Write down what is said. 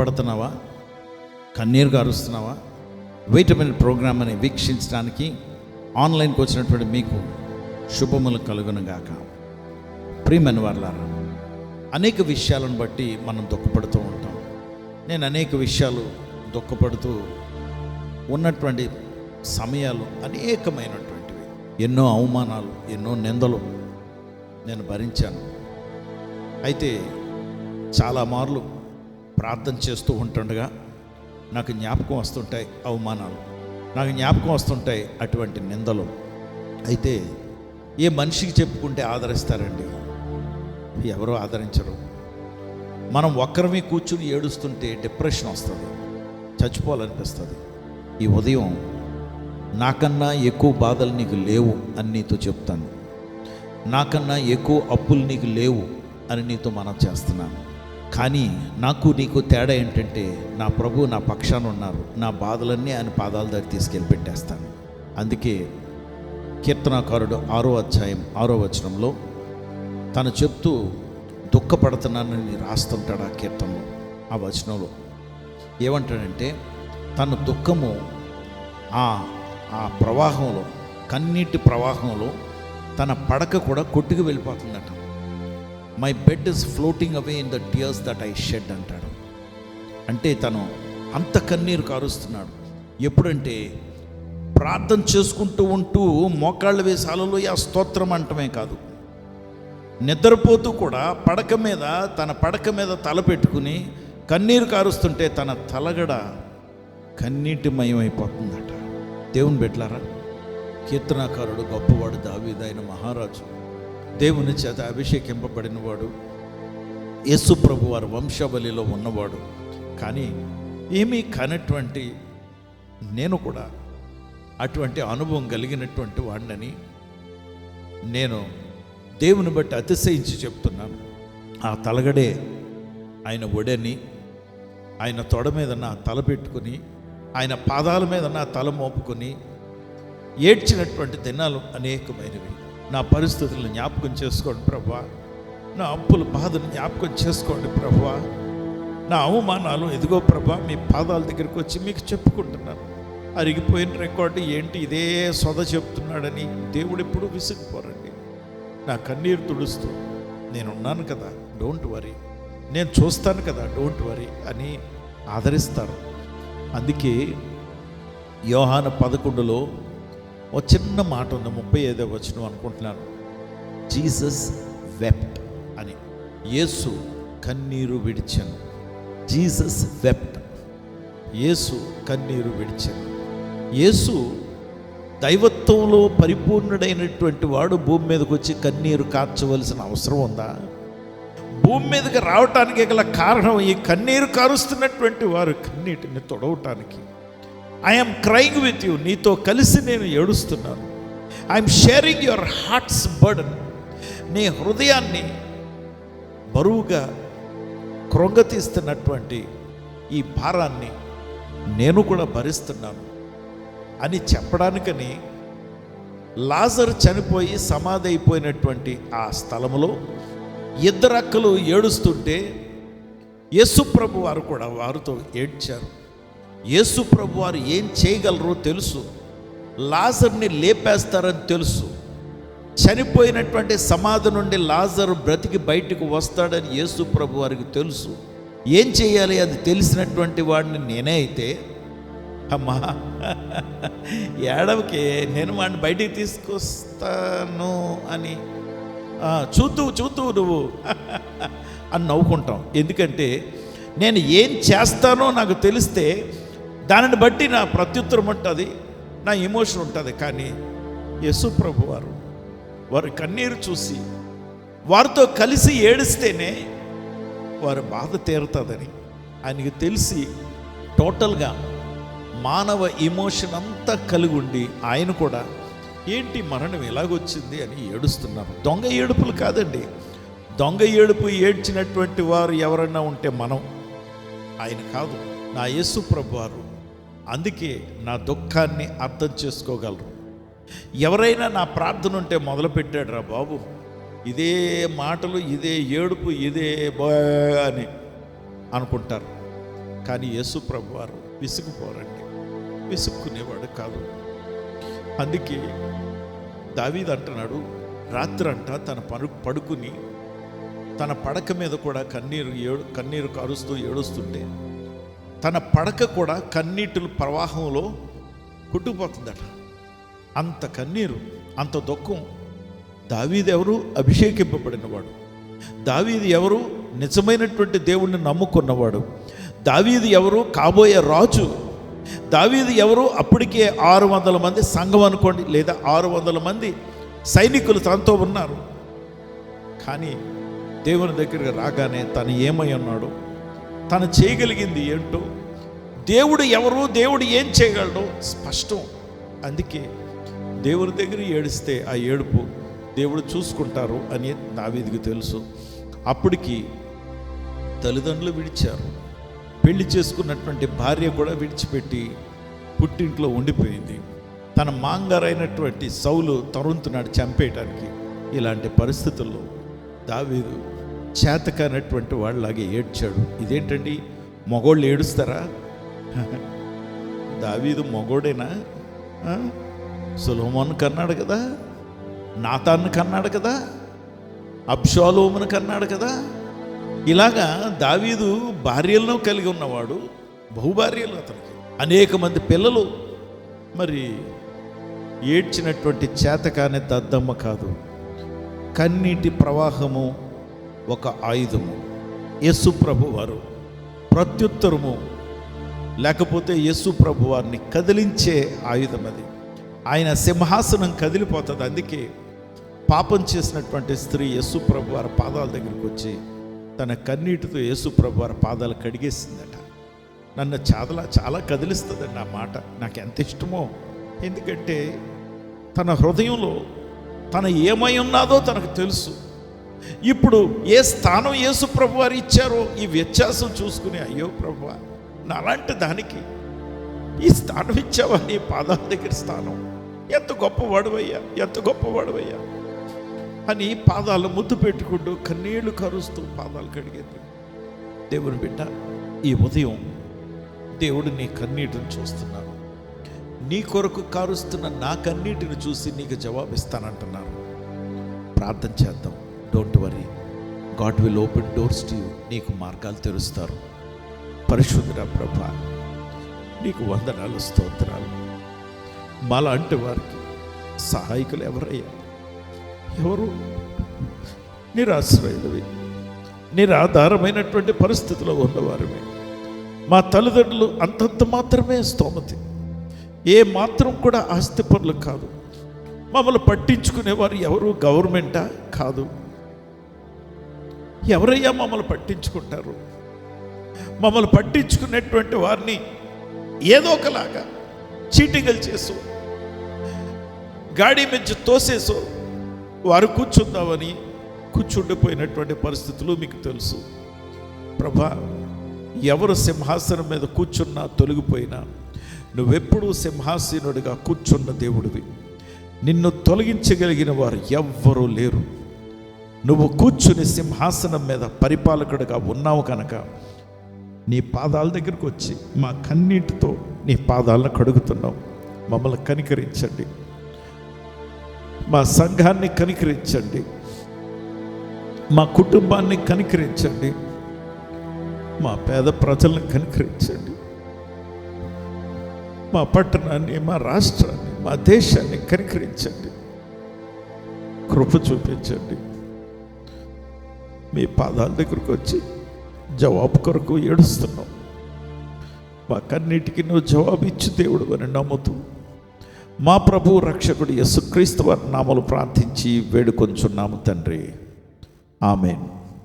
దుఃఖపడుతున్నావా కన్నీరు గారుస్తున్నావా vitamin programme అని వీక్షించడానికి ఆన్లైన్కి వచ్చినటువంటి మీకు శుభములు కలుగునుగాక ప్రియమైన వాళ్ళారా అనేక విషయాలను బట్టి మనం దుఃఖపడుతూ ఉంటాం. నేను అనేక విషయాలు దుఃఖపడుతూ ఉన్నటువంటి సమయాలు అనేకమైనటువంటివి. ఎన్నో అవమానాలు ఎన్నో నిందలు నేను భరించాను. అయితే చాలా మార్లు ప్రార్థన చేస్తూ ఉంటుండగా నాకు జ్ఞాపకం వస్తుంటాయి అవమానాలు. నాకు జ్ఞాపకం వస్తుంటాయి అటువంటి నిందలు. అయితే ఏ మనిషికి చెప్పుకుంటే ఆదరిస్తారండి? ఎవరో ఆదరించరు? మనం ఒక్కరమే కూర్చుని ఏడుస్తుంటే డిప్రెషన్ వస్తుంది. చచ్చిపోవాలనిపిస్తుంది. ఈ ఉదయం నాకన్నా ఎక్కువ బాధలు నీకు లేవు అని నీతో చెప్తాను. నాకన్నా ఎక్కువ అప్పులు నీకు లేవు అని నీతో మనం చేస్తున్నాను. కానీ నాకు నీకు తేడా ఏంటంటే నా ప్రభు నా పక్షాన ఉన్నారు. నా బాధలన్నీ ఆయన పాదాల దగ్గర తీసుకెళ్ళి పెట్టేస్తాను. అందుకే కీర్తనాకారుడు ఆరో అధ్యాయం ఆరో వచనంలో తను చెప్తూ దుఃఖపడుతున్నానని రాస్తుంటాడు ఆ కీర్తనలో ఆ వచనంలో. ఏమంటాడంటే తన దుఃఖము ఆ ఆ ప్రవాహంలో కన్నీటి ప్రవాహంలో తన పడక కూడా కొట్టుకు వెళ్ళిపోతుందట. My bed is floating away in the tears that I shed అంటాడు. అంటే తను అంత కన్నీరు కారుస్తున్నాడు. ఎప్పుడంటే ప్రార్థన చేసుకుంటూ ఉంటూ మోకాళ్ళ వేసాలలో ఆ స్తోత్రం అంటమే కాదు. నిద్రపోతూ కూడా పడక మీద తన పడక మీద తల పెట్టుకుని కన్నీరు కారుస్తుంటే తన తలగడ కన్నీటిమయమైపోతుందట. దేవుని బిడ్లారా కీర్తనాకారుడు గొప్పవాడు దావీదైన మహారాజు దేవుని చేత అభిషేకింపబడినవాడు యేసు ప్రభు వారి వంశావళిలో ఉన్నవాడు. కానీ ఏమీ కానటువంటి నేను కూడా అటువంటి అనుభవం కలిగినటువంటి వాడినని నేను దేవుని బట్టి అతిశయించి చెప్తున్నాను. ఆ తలగడే ఆయన ఒడని ఆయన తొడ మీద నా తల పెట్టుకుని ఆయన పాదాల మీద నా తల మోపుకొని ఏడ్చినటువంటి దినాలు అనేకమైనవి. నా పరిస్థితులను జ్ఞాపకం చేసుకోండి ప్రభా. నా అప్పుల బాధను జ్ఞాపకం చేసుకోండి ప్రభా. నా అవమానాలు ఎదుగో ప్రభా మీ పాదాల దగ్గరికి వచ్చి మీకు చెప్పుకుంటున్నాను. అరిగిపోయిన రికార్డు ఏంటి? ఇదే సొద చెప్తున్నాడని దేవుడు ఎప్పుడు విసిగిపోరండి. నా కన్నీరు తుడుస్తూ నేనున్నాను కదా డోంట్ వరీ. నేను చూస్తాను కదా డోంట్ వరీ అని ఆదరిస్తారు. అందుకే యోహాన పదకొండులో ఒక చిన్న మాట ఉంది ముప్పై ఐదో వచ్చిన అనుకుంటున్నాను. జీసస్ వెప్ట్ అని. యేసు కన్నీరు విడిచాను. Jesus wept. యేసు కన్నీరు విడిచాను. యేసు దైవత్వంలో పరిపూర్ణుడైనటువంటి వాడు భూమి మీదకి వచ్చి కన్నీరు కార్చవలసిన అవసరం ఉందా? భూమి మీదకి రావటానికి గల కారణం ఈ కన్నీరు కారుస్తున్నటువంటి వారు కన్నీటిని తొడవటానికి. ఐఎమ్ క్రైంగ్ విత్ యూ నీతో కలిసి నేను ఏడుస్తున్నాను. I'm sharing your heart's burden నీ హృదయాన్ని బరువుగా క్రొంగతీస్తున్నటువంటి ఈ భారాన్ని నేను కూడా భరిస్తున్నాను. అని చెప్పడానికని లాజర్ చనిపోయి సమాధి అయిపోయినటువంటి ఆ స్థలములో ఇద్దరు అక్కలు ఏడుస్తుంటే యేసుప్రభు వారు కూడా వారితో ఏడ్చారు. యేసుప్రభు వారు ఏం చేయగలరో తెలుసు. లాజర్ని లేపేస్తారని తెలుసు. చనిపోయినటువంటి సమాధి నుండి లాజరు బ్రతికి బయటకు వస్తాడని యేసు ప్రభు వారికి తెలుసు. ఏం చేయాలి అది తెలిసినటువంటి వాడిని నేనే అయితే? అమ్మా ఏడవకి నేను వాడిని బయటికి తీసుకొస్తాను అని. "ఆ, చూద్దు నువ్వు అని నవ్వుకుంటాం. ఎందుకంటే నేను ఏం చేస్తానో నాకు తెలిస్తే దానిని బట్టి నా ప్రత్యుత్తరం ఉంటుంది నా ఎమోషన్ ఉంటుంది. కానీ యశుప్రభు వారు వారి కన్నీరు చూసి వారితో కలిసి ఏడిస్తేనే వారి బాధ తీరుతుందని ఆయనకి తెలిసి టోటల్గా మానవ ఎమోషన్ అంతా కలిగి ఉండి ఆయన కూడా ఏంటి మరణం ఎలాగొచ్చింది అని ఏడుస్తున్నారు. దొంగ ఏడుపులు కాదండి. దొంగ ఏడుపు ఏడ్చినటువంటి వారు ఎవరైనా ఉంటే మనం. ఆయన కాదు నా యేసు ప్రభు వారు అందుకే నా దుఃఖాన్ని అర్థం చేసుకోగలరు. ఎవరైనా నా ప్రార్థన ఉంటే మొదలుపెట్టాడు రా బాబు. ఇదే మాటలు ఇదే ఏడుపు ఇదే బా అని అనుకుంటారు. కానీ యేసు ప్రభు వారు విసుగుపోరండి. విసుక్కునేవాడు కాదు. అందుకే దావీద్ అంటున్నాడు రాత్రంట తన పడు పడుకుని తన పడక మీద కూడా కన్నీరు ఏడు కన్నీరు కారుస్తూ ఏడుస్తుంటే తన పడక కూడా కన్నీటి ప్రవాహంలో కొట్టుకుపోతుందట. అంత కన్నీరు అంత దుఃఖం. దావీది ఎవరు? అభిషేకింపబడినవాడు. దావీది ఎవరు? నిజమైనటువంటి దేవుణ్ణి నమ్ముకున్నవాడు. దావీది ఎవరు? కాబోయే రాజు. దావీది ఎవరు? అప్పటికే ఆరు వందల మంది సంఘం అనుకోండి లేదా ఆరు వందల మంది సైనికులు తనతో ఉన్నారు. కానీ దేవుని దగ్గరికి రాగానే తను ఏమై ఉన్నాడు? తను చేయగలిగింది ఏంటో? దేవుడు ఎవరు దేవుడు ఏం చేయగలడు స్పష్టం. అందుకే దేవుని దగ్గర ఏడిస్తే ఆ ఏడుపు దేవుడు చూసుకుంటారు అని దావీదికి తెలుసు. అప్పటికి తల్లిదండ్రులు విడిచారు. పెళ్ళి చేసుకున్నటువంటి భార్య కూడా విడిచిపెట్టి పుట్టింట్లో ఉండిపోయింది. తన మాంగారైనటువంటి సౌలు తరుంతున్నాడు చంపేయటానికి ఇలాంటి పరిస్థితుల్లో దావీదు చేతకానటువంటి వాళ్ళలాగే ఏడ్చాడు. ఇదేంటండి? మగోళ్ళు ఏడుస్తారా? దావీదు మగోడేనా? సులోమోన్ కన్నాడు కదా? నాతాన్ని కన్నాడు కదా? అబ్షాలోమును కన్నాడు కదా? ఇలాగా దావీదు భార్యలను కలిగి ఉన్నవాడు బహుభార్యలు అతనికి. అనేక మంది పిల్లలు. మరి ఏడ్చినటువంటి చేతకాని దద్దమ్మ కాదు. కన్నీటి ప్రవాహము ఒక ఆయుధము. యేసు ప్రభు వారు ప్రత్యుత్తరము. లేకపోతే యేసు ప్రభు వారిని కదిలించే ఆయుధం అది. ఆయన సింహాసనం కదిలిపోతుంది. అందుకే పాపం చేసినటువంటి స్త్రీ యేసు ప్రభు వారి పాదాల దగ్గరికి వచ్చి తన కన్నీటితో యేసు ప్రభు వారి పాదాలు కడిగేసిందట. నన్ను చాలా చాలా కదిలిస్తుందండి ఆ మాట. నాకు ఎంత ఇష్టమో. ఎందుకంటే తన హృదయంలో తన ఏమై ఉన్నాదో తనకు తెలుసు. ఇప్పుడు ఏ స్థానం యేసు ప్రభు వారు ఇచ్చారో ఈ వ్యత్యాసం చూసుకుని అయ్యో ప్రభు నాలాంటి దానికి ఈ స్థానం ఇచ్చావా? నీ పాదాల దగ్గర స్థానం. ఎంత గొప్పవాడువయ్యా ఎంత గొప్పవాడువయ్యా అని పాదాలు ముద్దు పెట్టుకుంటూ కన్నీళ్ళు కరుస్తూ పాదాలు కడిగేది. దేవుని బిడ్డ ఈ ఉదయం దేవుడు నీ కన్నీటిని చూస్తున్నాను నీ కొరకు కారుస్తున్న నా కన్నీటిని చూసి నీకు జవాబిస్తానంటున్నాను. ప్రార్థన చేద్దాం. Don't worry God will open doors to you నీకు మార్గాలు తెరుస్తారు. పరిశుద్ధ ప్రభ నీకు వందనాలు స్తోత్రాలు. మాలాంటి వారికి సహాయకులు ఎవరయ్యా? ఎవరు? నిరాశ్రయులవి. నిరాధారమైనటువంటి పరిస్థితిలో ఉన్నవారమే మా తల్లిదండ్రులు అంతంత మాత్రమే స్తోమతి. ఏ మాత్రం కూడా ఆస్తిపరులు కాదు. మమ్మల్ని పట్టించుకునేవారు ఎవరు? గవర్నమెంటా? కాదు. ఎవరయ్యా మమ్మల్ని పట్టించుకుంటారు? మమ్మల్ని పట్టించుకునేటువంటి వారిని ఏదో ఒకలాగా చీటింగలు చేసు గాడి మించి తోసేసో వారు కూర్చుందామని కూర్చుండిపోయినటువంటి పరిస్థితులు మీకు తెలుసు. ప్రభా ఎవరు సింహాసనం మీద కూర్చున్నా తొలగిపోయినా నువ్వెప్పుడూ సింహాసీనుడిగా కూర్చున్న దేవుడివి. నిన్ను తొలగించగలిగిన వారు ఎవ్వరూ లేరు. నువ్వు కూర్చుని సింహాసనం మీద పరిపాలకుడుగా ఉన్నావు కనుక నీ పాదాల దగ్గరకు వచ్చి మా కన్నీటితో నీ పాదాలను కడుగుతున్నావు. మమ్మల్ని కనికరించండి. మా సంఘాన్ని కనికరించండి. మా కుటుంబాన్ని కనికరించండి. మా పేద ప్రజలను కనికరించండి. మా పట్టణాన్ని మా రాష్ట్రాన్ని మా దేశాన్ని కనికరించండి. కృప చూపించండి. మీ పాదాల దగ్గరకు వచ్చి జవాబు కొరకు ఏడుస్తున్నాం మా కన్నిటికి నువ్వు జవాబు ఇచ్చి దేవుడు అని నమ్ముతూ మా ప్రభు రక్షకుడు యేసుక్రీస్తు వారి నామలు ప్రార్థించి వేడుకొంచున్నాము తండ్రి. ఆమెను.